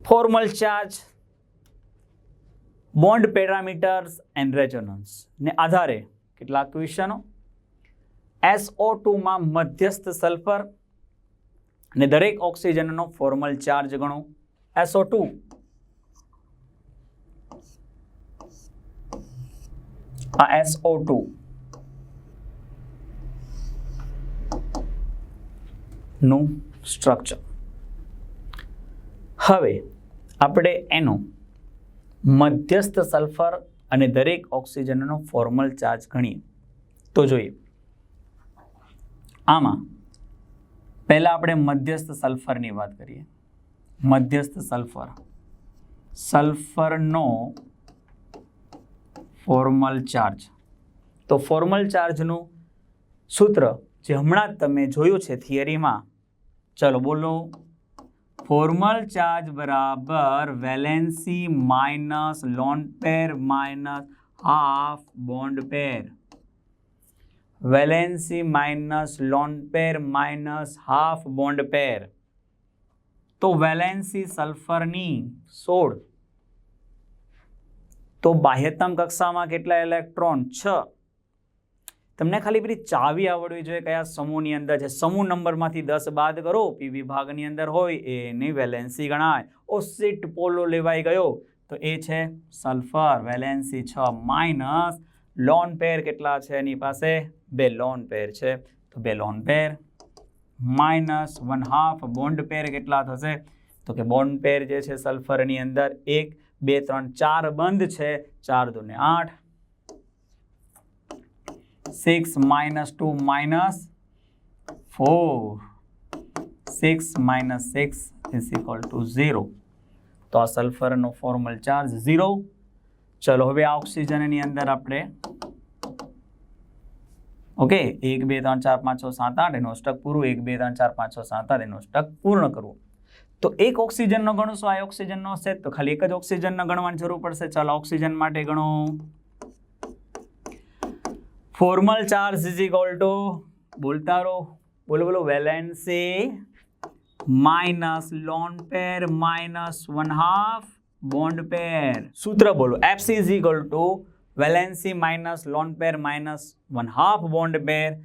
Formal charge bond parameters and resonance ને આધારે કેટલાક ક્વેશ્ચનો એસઓ ટુમાં મધ્યસ્થ સલ્ફર અને દરેક ઓક્સિજનનો ફોર્મલ ચાર્જ ગણો. એસઓ ટુ આ એસઓ ટુ નું સ્ટ્રક્ચર. હવે આપણે એનો મધ્યસ્થ સલ્ફર અને દરેક ઓક્સિજનનો ફોર્મલ ચાર્જ ગણીએ. તો જોઈએ. આમાં પહેલાં આપણે મધ્યસ્થ સલ્ફરની વાત કરીએ. મધ્યસ્થ સલ્ફર. સલ્ફરનો ફોર્મલ ચાર્જ. તો ફોર્મલ ચાર્જનું સૂત્ર જે હમણાં તમે જોયું છે થિયરીમાં. ચલો બોલો. ફોર્મલ ચાર્જ બરાબર valency minus lone pair minus half bond pair. Valency minus lone pair minus half bond pair. તો વેલેન્સી સલ્ફરની સોળ. તો બાહ્યતમ કક્ષામાં કેટલા ઇલેક્ટ્રોન? છ. તમને ખાલી પેલી ચાવી આવડવી જોઈએ કયા સમૂહની અંદર? છે સમૂહ નંબરમાંથી દસ બાદ કરો પી વિભાગની અંદર હોય એની વેલેન્સી ગણાય, ઓસિટ પોલો લેવાઈ ગયો. તો એ છે સલ્ફર, વેલેન્સી છ માઇનસ લોન પેર કેટલા છે એની પાસે? બે લોન પેર છે. તો બે lone pair minus one half. Bond pair કેટલા થશે? તો કે બોન્ડ પેર જે છે સલ્ફરની અંદર એક, બે, ત્રણ, ચાર બંધ છે. ચાર, દુને આઠ. Six minus two minus four six minus six is equal to zero તો આ સલ્ફરનો ફોર્મલ ચાર્જ ઝીરો ચલો, હવે આ ઓક્સિજનની અંદર આપણે ઓકે એક, બે, ત્રણ, ચાર, પાંચ, છ, સાત, આઠ, એનો સ્ટક પૂરું. એક, બે, ત્રણ, ચાર, પાંચ, છ, સાત, આઠ, એનો સ્ટક પૂર્ણ કરવું. તો એક ઓક્સિજનનો ગણશું આ ઓક્સિજનનો હશે તો ખાલી એક જ ઓક્સિજનનો ગણવાની જરૂર પડશે. ચાલો ઓક્સિજન માટે ગણો. Formal charge is equal to બોલતા રહો. બોલો બોલો valency minus lone pair minus one half bond pair સૂત્ર બોલો. FC is equal to valency minus lone pair minus one half bond pair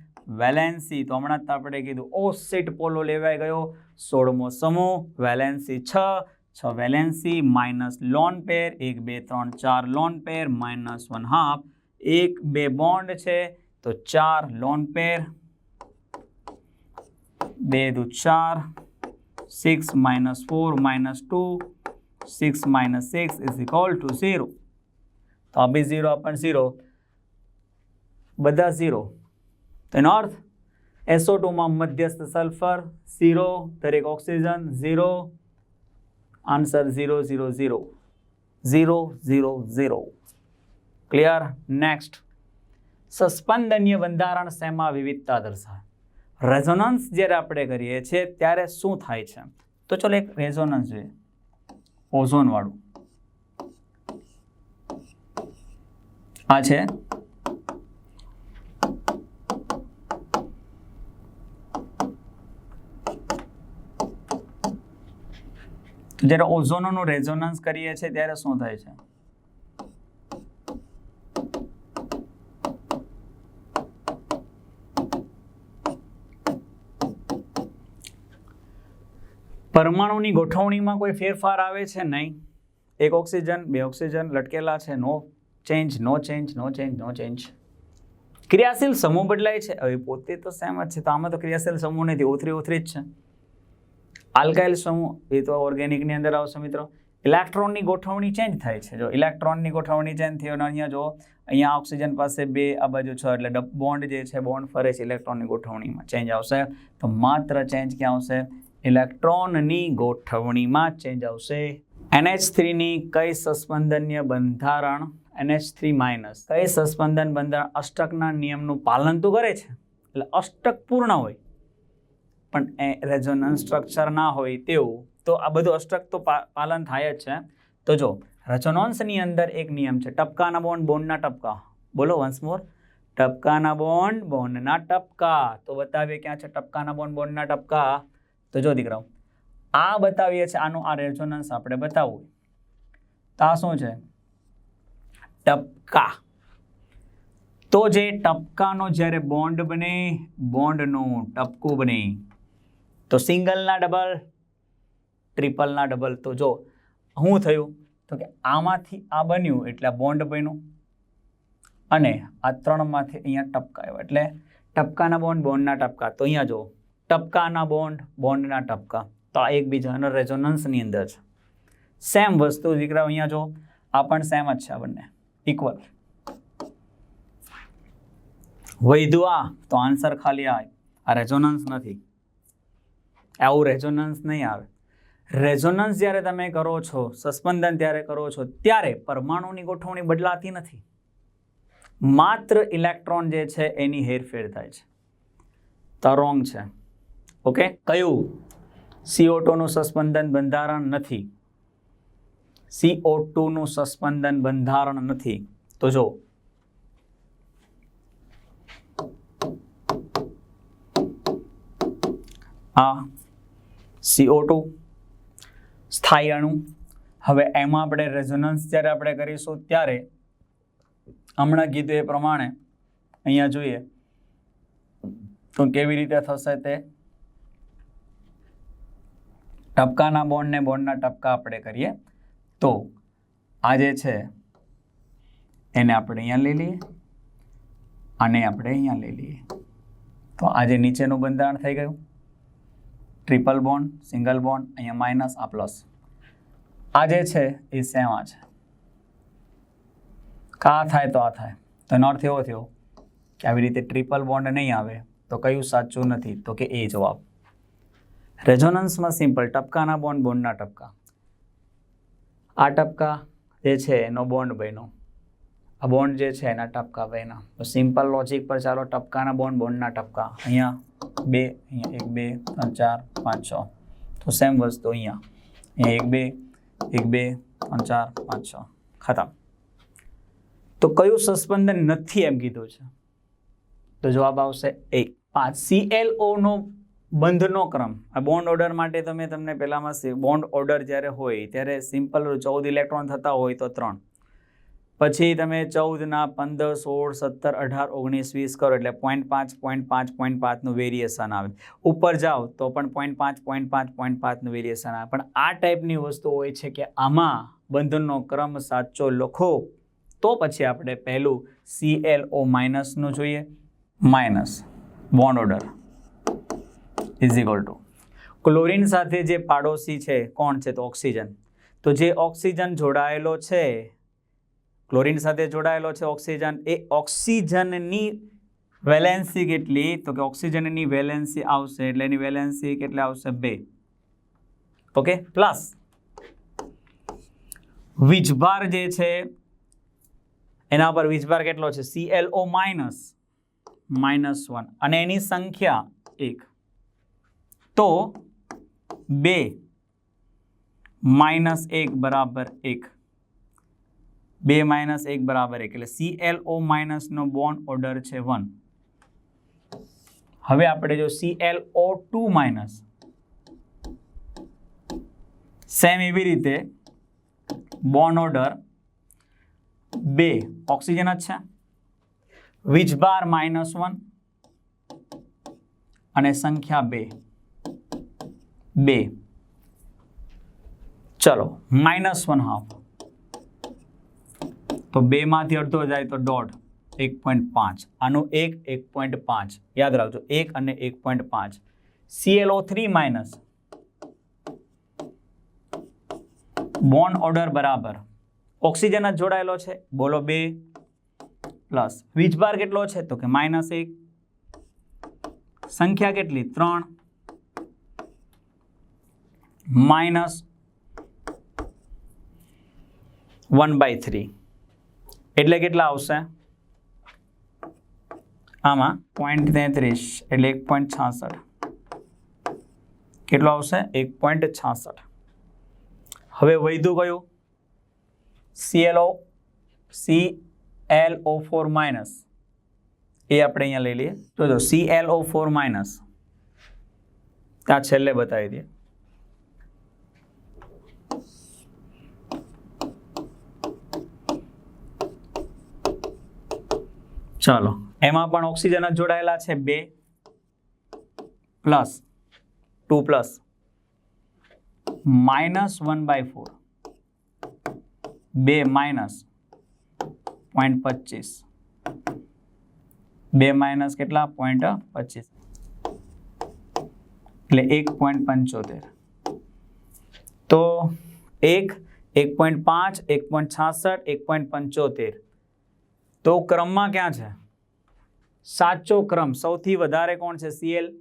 valency તો હમણાં જ આપણે કીધું ઓ સીટ પોલો લેવાઈ ગયો. સોળમો સમૂહ વેલેન્સી છ. છ વેલેન્સી માઇનસ લોન પેર એક, બે, ત્રણ, ચાર lone pair minus one half એક બે બોન્ડ છે, તો ચાર લોન પેર. બે દુ ચાર, six minus four minus two, six minus six is equal to zero. તો આ બી ઝીરો આ પણ ઝીરો. બધા ઝીરો. તેનો અર્થ એસો ટુમાં મધ્યસ્થ સલ્ફર ઝીરો, દરેક oxygen zero. Answer zero zero zero. Zero zero zero. Clear next સસ્પંદનીય બંધારણ શેમાં વિવિધતા દર્શાવે? રેઝોનન્સ જ્યારે આપણે કરીએ છીએ, ત્યારે શું થાય છે? તો ચલો એક રેઝોનન્સ જોઈએ. ઓઝોનવાળું આ છે. જ્યારે ઓઝોનોનું રેઝોનન્સ કરીએ છીએ, ત્યારે શું થાય છે? પરમાણુની ગોઠવણીમાં કોઈ ફેરફાર આવે છે? નહીં. એક ઓક્સિજન, બે ઓક્સિજન, લટકેલા છે, no change no change no change no change ક્રિયાશીલ સમૂહ બદલાય છે? હવે પોતે તો સેમ જ છે, તો આમાં તો ક્રિયાશીલ સમૂહ નથી ઓથરી ઓથરી જ છે. આલ્કાઇલ સમૂહ, એ તો ઓર્ગેનિકની અંદર આવશે મિત્રો. ઇલેક્ટ્રોનની ગોઠવણી ચેન્જ થાય છે. જો ઇલેક્ટ્રોનની ગોઠવણી ચેન્જ થઈ અને અહીંયા જો, અહીંયા ઓક્સિજન પાસે બે, આ બાજુ છ, એટલે બોન્ડ જે છે બોન્ડ ફરે છે ઇલેક્ટ્રોનની ગોઠવણીમાં ચેન્જ આવશે. તો માત્ર ચેન્જ ક્યાં આવશે? ઇલેક્ટ્રોનની ગોઠવણીમાં ચેન્જ આવશે. એનએચ થ્રીની કઈ સસ્પંદનીય બંધારણ? એનએચ થ્રી માઇનસ કઈ સસ્પંદન બંધારણ? અષ્ટકના નિયમનું પાલન તો કરે છે? એટલે અષ્ટક પૂર્ણ હોય. પણ એ રેઝોનન્સ સ્ટ્રક્ચર ના હોય તેવું, તો આ બધું અષ્ટક તો પાલન થાય જ છે. તો જો રેઝોનન્સની અંદર એક નિયમ છે, ટપકાના બોન્ડ બોન્ડના ટપકા. બોલો વન્સ મોર ટપકાના બોન્ડ બોન્ડના ટપકા. તો બતાવીએ ક્યાં છે ટપકાના બોન્ડ બોન્ડના ટપકા? તો જો દીકરાઓ, આ બતાવીએ છીએ, આનું આ રેઝોનન્સ આપણે બતાવવું તો આ શું છે? ટપકા. તો જે ટપકાનો જ્યારે બોન્ડ બને બોન્ડનું ટપકું બને. તો સિંગલના ડબલ ટ્રિપલના ડબલ તો જો શું થયું? તો કે આમાંથી આ બન્યું, એટલે બોન્ડ બન્યું. અને આ ત્રણમાંથી અહીંયા ટપકા આવ્યો એટલે ટપકાના બોન્ડ બોન્ડના ટપકા. તો અહીંયા જો ટપકાના બોન્ડ બોન્ડના ટપકા. તો આ એકબીજાના રેઝોનન્સની અંદર છે. સેમ વસ્તુ દીકરા અહીંયા જો આ પણ સેમ જ છે બંને. ઇક્વલ વૈધું તો આન્સર ખાલી આ. આ રેઝોનન્સ નથી. આવું રેઝોનન્સ નહીં આવે. રેઝોનન્સ જ્યારે તમે કરો છો, સસ્પંદન ત્યારે કરો છો, ત્યારે પરમાણુની ગોઠવણી બદલાતી નથી. માત્ર ઇલેક્ટ્રોન જે છે, એની હેરફેર થાય છે. તો રોંગ છે. ઓકે? કયું? સીઓ ટુનું સસ્પંદન બંધારણ નથી. સીઓ ટુનું સસ્પંદન બંધારણ નથી. તો જો. આ સીઓ ટુ સ્થાયી અણુ. હવે એમાં આપણે રેઝોનન્સ જ્યારે આપણે કરીશું, ત્યારે હમણાં કીધું એ પ્રમાણે અહીંયા જોઈએ. તો કેવી રીતે થશે તે? ટપકાના બોન્ડને બોન્ડના ટપકા આપણે કરીએ. તો આ જે છે, એને આપણે અહીંયા લઈ લઈએ આને આપણે અહીંયા લઈ લઈએ. તો આજે નીચેનું બંધારણ થઈ ગયું, ટ્રિપલ બોન્ડ, સિંગલ બોન્ડ, અહીંયા માઇનસ, આ પ્લસ. આ જે છે, એ આ છે? કા થાય તો આ થાય. તો એનો અર્થ એવો થયો કે આવી રીતે ટ્રિપલ બોન્ડ નહીં આવે, તો કયું સાચું નથી? તો કે એ જવાબ. રેઝોનન્સમાં સિમ્પલ, ટપકાના બોન્ડ, બોન્ડના ટપકા. આ ટપકા જે છે, એનો બોન્ડ બન્યો. આ બોન્ડ જે છે, એના ટપકા બન્યા. તો સિમ્પલ લોજિક પર ચાલો, ટપકાના બોન્ડ, બોન્ડના ટપકા. અહીંયા બે, અહીંયા એક, બે, ત્રણ, ચાર, પાંચ, છ. તો સેમ વસ્તુ અહીંયા. અહીંયા એક, બે એક, બે, ત્રણ, ચાર, પાંચ, છ. ખતમ. તો કયું સસ્પંદન નથી એમ કીધું છે? તો જવાબ આવશે એક પાંચ. સીએલઓનો બંધનો ક્રમ. આ બોન્ડ ઓર્ડર માટે તમે તમને પહેલામાં બોન્ડ ઓર્ડર જ્યારે હોય, ત્યારે સિમ્પલ ચૌદ ઇલેક્ટ્રોન થતા હોય તો ત્રણ. પછી તમે ચૌદના પંદર, સોળ, સત્તર, અઢાર, ઓગણીસ, વીસ કરો એટલે પોઈન્ટ પાંચ પોઈન્ટ પાંચ પોઈન્ટ પાંચનું વેરિએશન આવે. ઉપર જાઓ તો પણ પોઈન્ટ પાંચ પોઈન્ટ પાંચ પોઈન્ટ પાંચનું વેરિએશન આવે. પણ આ ટાઈપની વસ્તુ હોય છે કે આમાં બંધનનો ક્રમ સાચો લખો, તો પછી આપણે પહેલું સી એલ ઓ માઇનસનું જોઈએ. Minus bond order is equal to chlorine સાથે જે પાડોશી છે, કોણ છે? તો ઓક્સિજન. તો જે ઓક્સિજન જોડાયેલો છે ક્લોરીન સાથે જોડાયેલો છે ઓક્સિજન, એ ઓક્સિજનની વેલેન્સી કેટલી? તો કે ઓક્સિજનની વેલેન્સી આવશે, એટલે એની વેલેન્સી કેટલી આવશે? બે. ઓકે? પ્લસ વીજભાર જે છે, એના પર વીજભાર કેટલો છે? C L O minus minus one અને એની સંખ્યા એક. તો બે માઇનસ એક બરાબર એક. બે માઇનસ એક બરાબર એક, એટલે સી ઓ માઇનસનો બોન્ડ ઓર્ડર છે વન હવે આપણે જો C L O two minus same એવી રીતે બોન્ડ ઓર્ડર બે ઓક્સિજન જ છે વીજબાર માઇનસ વન અને સંખ્યા બે. બે. ચલો માઇનસ વન હાફ તો બેમાંથી અડધો જાય તો દોઢ, એક પોઈન્ટ પાંચ. આનું એક એક પોઈન્ટ પાંચ. યાદ રાખજો, એક અને એક પોઈન્ટ પાંચ. ClO three minus bond order બરાબર. ઓક્સિજન જ જોડાયેલો છે. બોલો બે. પ્લસ વીજભાર કેટલો છે? તો કે માઇનસ એક. સંખ્યા કેટલી? ત્રણ. માઇનસ વન બાય થ્રી એટલે કેટલા આવશે? આમાં પોઈન્ટ તેત્રીસ, એટલે એક પોઈન્ટ છાસઠ. કેટલો આવશે? એક પોઈન્ટ છાસઠ. હવે વૈધું કયું? ClO C L O four minus એ આપણે અહીંયા લઈ લઈએ. તો C L O four minus ત્યાં છેલ્લે બતાવી દઈએ. ચાલો. એમાં પણ ઓક્સિજન જ જોડાયેલા છે. બે plus two plus minus one by four. બે માઇનસ પોઈન્ટ પચીસ. બે માઇનસ કેટલા? પોઈન્ટ પચીસ. એટલે એક પોઈન્ટ પંચોતેર. તો એક એક પોઈન્ટ પાંચ, એક પોઈન્ટ છાસઠ, એક પોઈન્ટ પંચોતેર. તો ક્રમમાં ક્યાં છે? સાચો ક્રમ સૌથી વધારે કોણ છે? સીએલ.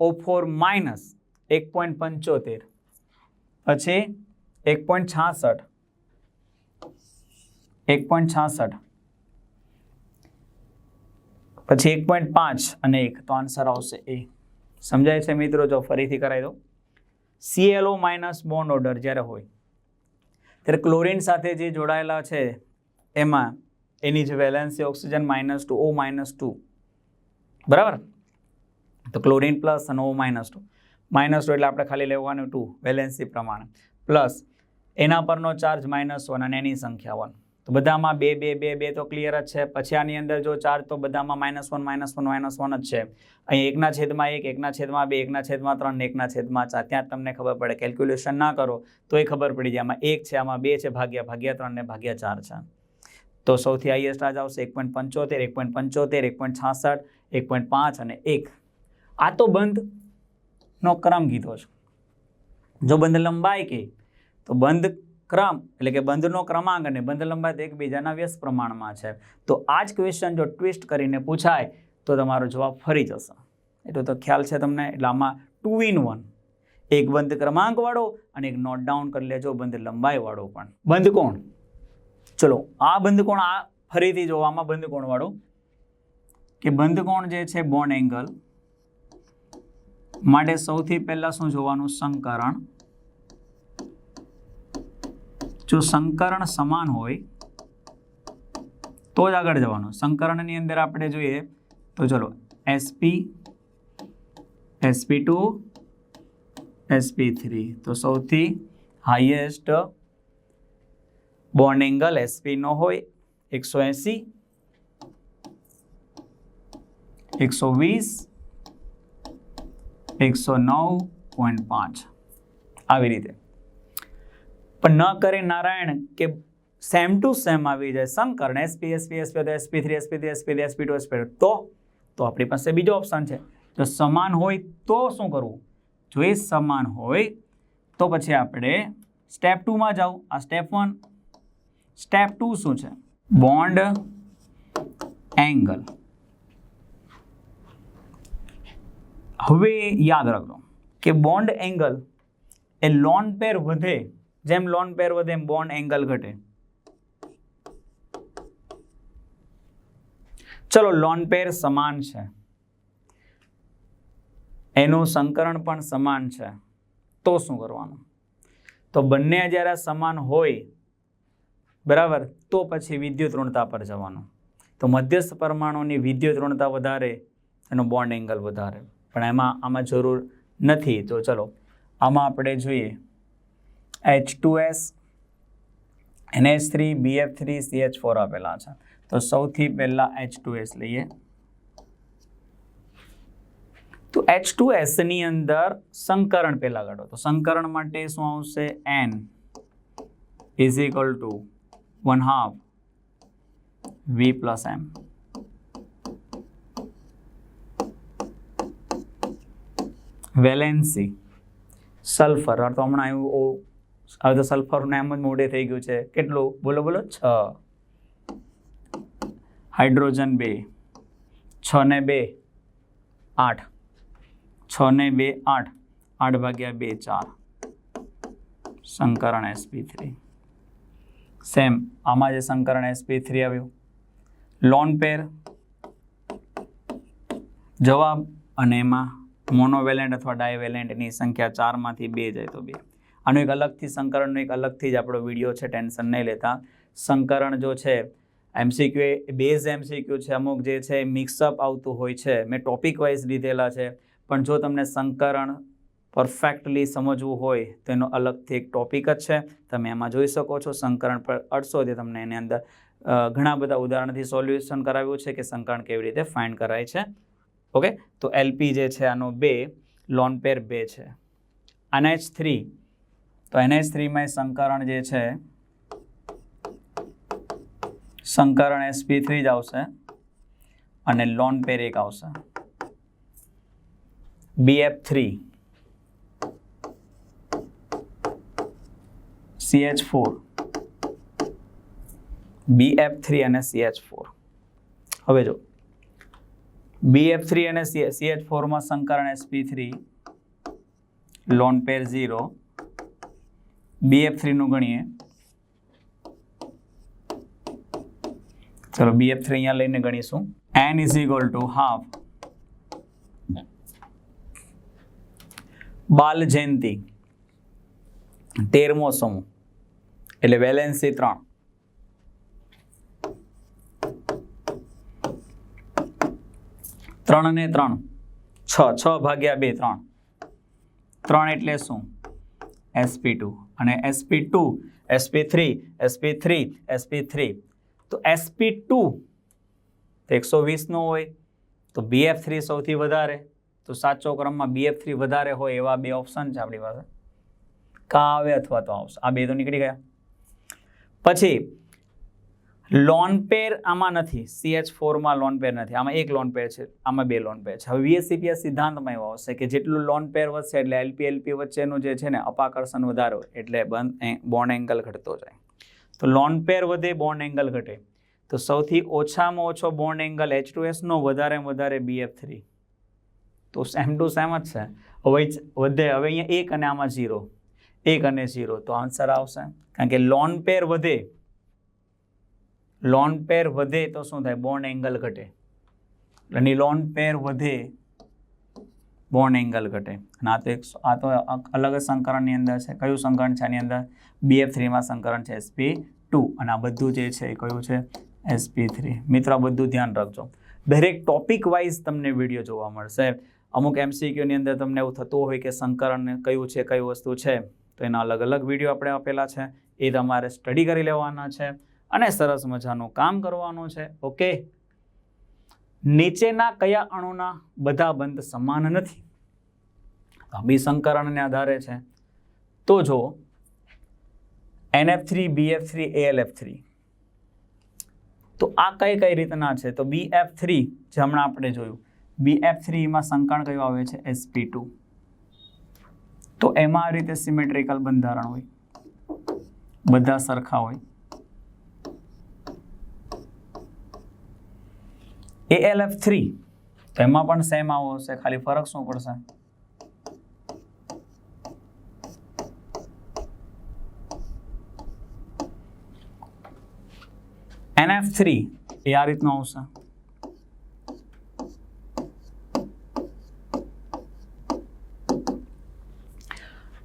ઓ ફોર માઇનસ એક પોઈન્ટ પંચોતેર. પછી એક પોઈન્ટ છાસઠ. એક પોઈન્ટ છાસઠ. પછી એક પોઈન્ટ પાંચ અને એક. તો આન્સર આવશે એ. સમજાય છે મિત્રો? જો ફરીથી કરાવી દો સીએલઓ માઇનસ બોન્ડ ઓર્ડર જ્યારે હોય, ત્યારે ક્લોરીન સાથે જે જોડાયેલા છે, એમાં એની જે valency oxygen minus two, O minus two બરાબર? તો ક્લોરિન પ્લસ અને O minus two. Minus two એટલે આપણે ખાલી લેવાનું ટુ, વેલેન્સી પ્રમાણે. પ્લસ એના પરનો ચાર્જ માઇનસ વન અને એની સંખ્યા વન. તો બધામાં બે બે બે બે તો ક્લિયર જ છે. પછી આની અંદર જો ચાર્જ તો બધામાં minus one minus one minus one જ છે. અહીં એકના છેદમાં એક, એકના છેદમાં બે, એકના છેદમાં ત્રણ, એકના છેદમાં ચાર. ત્યાં તમને ખબર પડે. કેલ્ક્યુલેશન ના કરો તો એ ખબર પડી જાય. આમાં એક છે, આમાં બે છે, ભાગ્યા ભાગ્યા ત્રણ ને ભાગ્યા ચાર છે. તો સૌથી હાઈએસ્ટ આજ આવશે એક પોઈન્ટ પંચોતેર, એક પોઈન્ટ પંચોતેર, એક પોઈન્ટ છાસઠ. એક પોઈન્ટ પાંચ અને એક. આ તો બંધનો ક્રમ કીધો છે. જો બંધ લંબાઈ કે તો બંધ ક્રમ, એટલે કે બંધનો ક્રમાંક અને બંધ લંબાઈ તો એકબીજાના વ્યસ્ત પ્રમાણમાં છે. તો આ જ ક્વેશ્ચન જો ટ્વિસ્ટ કરીને પૂછાય, તો તમારો જવાબ ફરી જશે. એટલો તો ખ્યાલ છે તમને? એટલે આમાં ટુ ઇન વન એક બંધ ક્રમાંક વાળો અને એક નોટ ડાઉન કરી લેજો, બંધ લંબાઈ વાળો પણ. બંધ કોણ? ચલો, આ બંધ કોણ? આ ફરીથી જોવામાં બંધ કોણ વાળો? કે બંધકોણ જે છે બોન્ડ એંગલ માટે સૌથી પહેલા શું જોવાનું? સંકરણ. જો સંકરણ સમાન હોય, તો જ આગળ જવાનું. સંકરણની અંદર આપણે જોઈએ, તો ચલો SP SP two SP three તો સૌથી હાઈએસ્ટ બોન્ડ એંગલ એસપીનો હોય, એકસો એંસી. એકસો વીસ, એકસો નવ પોઈન્ટ પાંચ. આવી રીતે. પણ ન કરે નારાયણ કે સેમ ટુ સેમ આવી જાય. સંકરણ એસપી એસપી એસપી તો SP three SP three SP SP two SP તો તો આપણી પાસે બીજો ઓપ્શન છે. જો સમાન હોય તો શું કરવું? જો એ સમાન હોય તો પછી આપણે સ્ટેપ ટુમાં જાઓ. આ સ્ટેપ વન સ્ટેપ ટુ શું છે? બોન્ડ એંગલ હવે યાદ રાખજો કે બોન્ડ એંગલ એ લોન પેર વધે, જેમ લોન પેર વધે એમ બોન્ડ એંગલ ઘટે. ચલો લોન પેર સમાન છે. એનું સંકરણ પણ સમાન છે. તો શું કરવાનું? તો બંને જ્યારે સમાન હોય, બરાબર, તો પછી વિદ્યુત ઋણતા પર જવાનું. તો મધ્યસ્થ પરમાણુની વિદ્યુત ઋણતા વધારે, એનો બોન્ડ એંગલ વધારે. પણ એમાં આમાં જરૂર નથી. તો ચલો, આમાં આપણે જોઈએ. H two S NH three BF three CH four આપેલા છે. તો સૌથી પહેલાં એચ ટુ એસ લઈએ. તો એચ ટુ એસની અંદર સંકરણ પહેલાં કાઢો. તો સંકરણ માટે શું આવશે? N is equal to one half V plus M valency. Sulphur તો હમણાં આવ્યું ઓ હવે તો સલ્ફરનું એમ જ મોડે થઈ ગયું છે. કેટલું? બોલો બોલો. છ. હાઇડ્રોજન બે. છ ને બે, આઠ. છ ને બે, આઠ. આઠ ભાગ્યા બે, ચાર. સંકરણ એસપી થ્રી સેમ આમાં જે સંકરણ એસપી થ્રી આવ્યું. લોન પેર જવાબ અને એમાં મોનોવેલેન્ટ અથવા ડાયવેલેન્ટની સંખ્યા ચારમાંથી બે જાય તો બે. આનું એક અલગથી સંકરણનો એક અલગથી જ આપણો વીડિયો છે, ટેન્શન નહીં લેતા. સંકરણ જો છે, એમસીક્યુ એ, બેઝ એમસીક્યુ છે, અમુક જે છે મિક્સઅપ આવતું હોય છે. મેં ટોપિક વાઇઝ લીધેલા છે, પણ જો તમને સંકરણ પરફેક્ટલી સમજવું હોય, તો એનો અલગથી એક ટોપિક જ છે. તમે એમાં જોઈ શકો છો, સંકરણ પર અડસોથી તમને એની અંદર ઘણા બધા ઉદાહરણથી સોલ્યુશન કરાવ્યું છે કે સંકરણ કેવી રીતે ફાઇન્ડ કરાય છે. ઓકે? તો એલપી જે છે, આનો બે લોન પેર બે છે. એનએચ થ્રી, તો એનએચ થ્રીમાં સંકરણ જે છે, સંકરણ એસપી થ્રી જ આવશે અને લોન પેર એક આવશે. BF three CH four BF three અને સીએચ ફોર. હવે જો બીએફ થ્રી અને સીએચ ફોરમાં સંકરણ SP three lone pair zero BF થ્રીનું ગણીએ. ચલો બીએફ થ્રી અહીંયા લઈને ગણીશું. N is equal to half બાલ જયંતિ. તેરમો સમૂહ એટલે વેલેન્સી ત્રણ. ત્રણ અને ત્રણ. છ છ ભાગ્યા બે, ત્રણ. ત્રણ એટલે શું? એસપી ટુ અને SP two SP three SP three SP three તો એસપી ટુ એકસો વીસનો હોય, તો બીએફ થ્રી સૌથી વધારે. તો સાચો ક્રમમાં બીએફ થ્રી વધારે હોય એવા બે ઓપ્શન છે આપણી પાસે. કા આવે અથવા તો આવશે. આ બે તો નીકળી ગયા. પછી લોન પેર આમાં નથી. સીએચ ફોરમાં લોન પેર નથી. આમાં એક લોન પેર છે, આમાં બે લોન પેર છે. હવે વીએસસીપીએસ સિદ્ધાંતમાં એવો આવશે કે જેટલું લોન પેર વધશે એટલે એલપી એલપી વચ્ચેનું જે છે ને અપાકર્ષણ વધારો એટલે બંધ બોન્ડ એંગલ ઘટતો જાય. તો લોન પેર વધે બોન્ડ એંગલ ઘટે. તો સૌથી ઓછામાં ઓછો બોન્ડ એંગલ એચ ટુ એસનો વધારે વધારે બીએફ થ્રી તો સેમ ટુ સેમ જ છે. હવે વધે. હવે અહીંયા એક અને આમાં ઝીરો એક અને ઝીરો તો આન્સર આવશે. કારણ કે લોન પેર વધે લોન પેર વધે તો શું થાય? બોન્ડ એંગલ ઘટે. અને લોન પેર વધે બોન્ડ એંગલ ઘટે. અને આ તો એક આ તો અલગ જ સંકરણની અંદર છે. કયું સંકરણ છે આની અંદર? બીએફ થ્રીમાં સંકરણ છે એસપી ટુ અને આ બધું જે છે એ કયું છે? એસપી થ્રી મિત્રો બધું ધ્યાન રાખજો. દરેક ટોપિક વાઇઝ તમને વીડિયો જોવા મળશે. અમુક એમસીક્યુની અંદર તમને એવું થતું હોય કે સંકરણ કયું છે, કઈ વસ્તુ છે, તો એના અલગ અલગ વીડિયો આપણે આપેલા છે. એ તમારે સ્ટડી કરી લેવાના છે. અને સરસ મજાનું કામ કરવાનું છે. ઓકે નીચેના કયા અણુના બધા બંધ સમાન નથી? અભિસંકરણને સંકરણને આધારે છે. તો જો NF three BF three ALF three તો આ કઈ કઈ રીતના છે? તો બી એફ થ્રી જે હમણાં આપણે જોયું. બી એફ થ્રીમાં સંકરણ કયું આવે છે? એસપી ટુ તો એમાં આ રીતે સિમેટ્રિકલ બંધારણ હોય. બધા સરખા હોય. એએલએફ થ્રી એમાં પણ સેમ આવો હશે. ખાલી ફરક શું પડશે? એનએફ થ્રી એ આ રીતનું આવશે.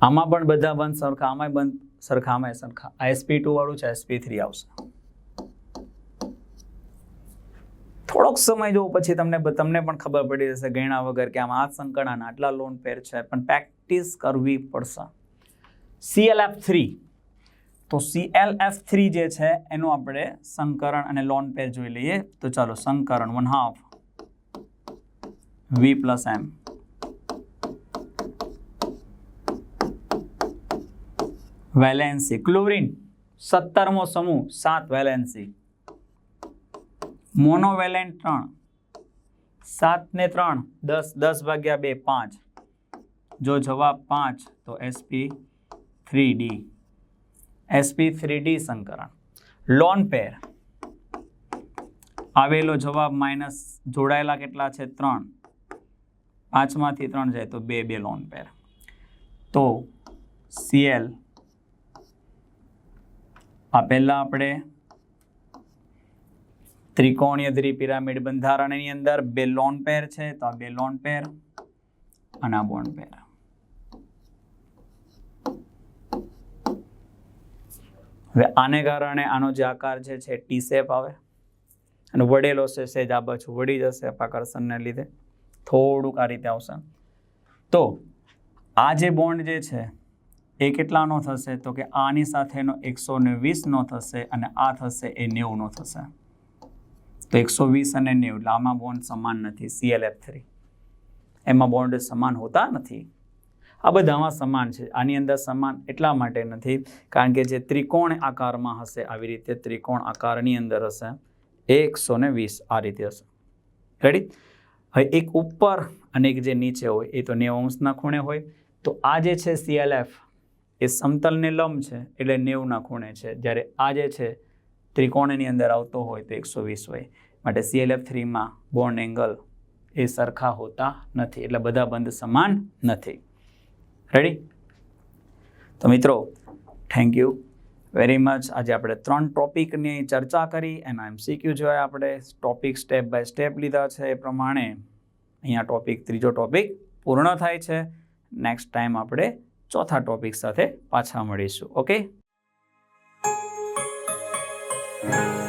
આમાં પણ બધા બંધ સરખા, આમાંય બંધ સરખા, આમાંય સરખા. આ એસપી ટુ વાળું છે એસપી થ્રી આવશે. થોડોક સમય જોવો, પછી તમને તમને પણ ખબર પડી જશે ગયણા વગર કે આમાં આ સંકળાના આટલા લોન પેર છે, પણ પ્રેક્ટિસ કરવી પડશે. સીએલએફ થ્રી તો સીએલએફ થ્રી જે છે, એનું આપણે સંકરણ અને લોન પેર જોઈ લઈએ. તો ચાલો, સંકરણ one half V plus M valency chlorine સત્તરમો સમૂહ, સાત વેલેન્સી મોનોવેલેન્ટ ત્રણ. સાત ને ત્રણ, દસ દસ ભાગ્યા બે, પાંચ. જો જવાબ પાંચ, તો SP three D SP three D સંકરણ. Lone pair. આવેલો જવાબ માઇનસ જોડાયેલા કેટલા છે? ત્રણ. પાંચમાંથી ત્રણ જાય તો બે બે લોન પેર. તો સીએલ આ પહેલાં આપણે ત્રિકોણીય દ્વિપિરામિડ બંધારણની અંદર બે લોન પેર છે, તો આ બે લોન પેર અને આ બોન્ડ પેર. હવે આને કારણે આનો જે આકાર જે છે ટી શેપ આવે. અને વડેલો છે, સેજ આ બાજુ વળી જશે અપાકર્ષણને લીધે. થોડુંક આ રીતે આવશે. તો આ જે બોન્ડ જે છે, એ કેટલાનો થશે? તો કે આની સાથેનો એકસો ને વીસનો થશે અને આ થશે એ નેવુંનો થશે. તો એકસો વીસ અને નેવું, એટલે આમાં બોન્ડ સમાન નથી સીએલએફ થ્રી એમાં બોન્ડ સમાન હોતા નથી. આ બધામાં સમાન છે. આની અંદર સમાન એટલા માટે નથી, કારણ કે જે ત્રિકોણ આકારમાં હશે, આવી રીતે ત્રિકોણ આકારની અંદર હશે. એકસો ને વીસ આ રીતે હશે. રેડી હવે એક ઉપર અને એક જે નીચે હોય, એ તો નેવું અંશના ખૂણે હોય. તો આ જે છે સીએલએફ એ સમતલને લંબ છે, એટલે નેવુંના ખૂણે છે. જ્યારે આ જે છે ત્રિકોણની અંદર આવતો હોય તો એકસો વીસ હોય માટે સીએલએફ થ્રીમાં બોન્ડ એંગલ એ સરખા હોતા નથી. એટલે બધા બંધ સમાન નથી. રેડી તો મિત્રો થેન્ક યુ વેરી મચ આજે આપણે ત્રણ ટોપિકની ચર્ચા કરી. એના એમસીક્યુ જોયા આપણે. ટોપિક સ્ટેપ બાય સ્ટેપ લીધા છે એ પ્રમાણે. અહીંયા ટોપિક ત્રીજો ટોપિક પૂર્ણ થાય છે. નેક્સ્ટ ટાઈમ આપણે ચોથા ટોપિક સાથે પાછા મળીશું. Okay Thank you.